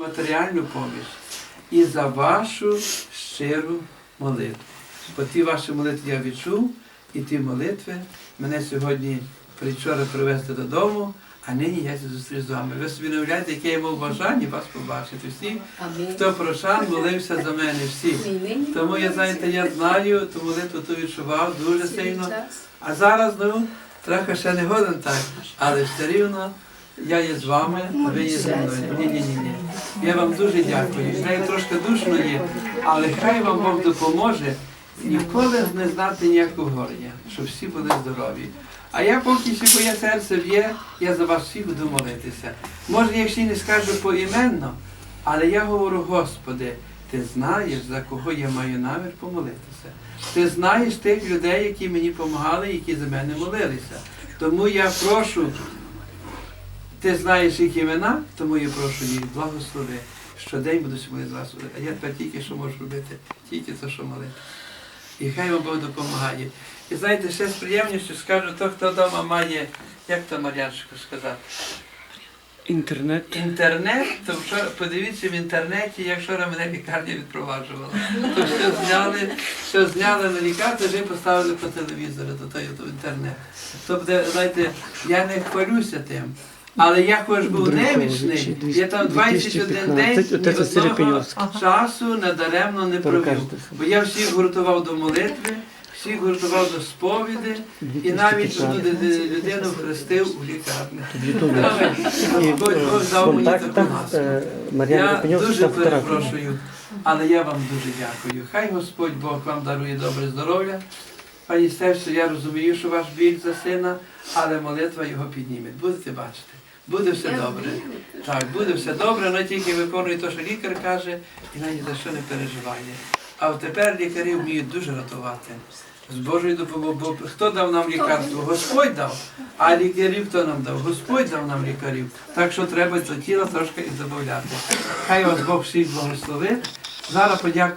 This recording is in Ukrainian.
матеріальну поміч і за вашу щиру молитву. Бо ті ваші молитви я відчув, і ті молитви мене сьогодні вчора привезти додому, а нині я зустрів з вами. Ви собі не уявляєте, яке я мав бажання вас побачити. Всі, хто прошан, молився за мене, всі. Тому я знаєте, я знаю, ту молитву ту відчував дуже сильно. А зараз, ну, трохи ще не годен так, але все рівно я є з вами, а ви є зі мною. Ні, ні, ні, ні. Я вам дуже дякую. Знаю, трошки душно є, але хай вам Бог допоможе ніколи не знати ніякого горя, щоб всі були здорові. А я поки що моє серце б'є, я за вас всіх буду молитися. Може, я ще не скажу поіменно, але я говорю, Господи, ти знаєш, за кого я маю намір помолитися. Ти знаєш тих людей, які мені допомагали, які за мене молилися. Тому я прошу, ти знаєш їх імена, тому я прошу їх, благослови. Щодень буду молити вас. А я тепер тільки що можу робити, тільки це, що молити. І хай вам Бог допомагає. І знаєте, ще з приємністю скажу, то, хто вдома має, як то Мар'янчику сказати, Інтернет. інтернет, то вчора подивіться в інтернеті, як вчора мене лікарня відпроваджувала. То все зняли, все зняли на лікарню, вже поставили по телевізору, то той то інтернет. Тобто, знаєте, я не хвалюся тим. Але я хоч був немічний, я там 21 день ні 2015, одного часу надаремно не провів. Бо я всіх гуртував до молитви, всіх гуртував до сповіді, і навіть одну ди- ди- людину хрестив у лікарні. Господь е, Бог дав мені таку ласку. е, Я дуже перепрошую, але я вам дуже дякую. Хай Господь Бог вам дарує добре здоров'я. Пані Стевсо, я розумію, що ваш біль за сина, але молитва його підніме. Будете бачити. Буде все добре. Так, буде все добре, але тільки виконує те, що лікар каже, і навіть за що не переживає. А тепер лікарі вміють дуже рятувати. З Божою допомогою. Хто дав нам лікарство? Господь дав. А лікарів хто нам дав? Господь дав нам лікарів. Так що треба до тіла трошки і додати. Хай вас Бог всіх благословить. Зараз подякую.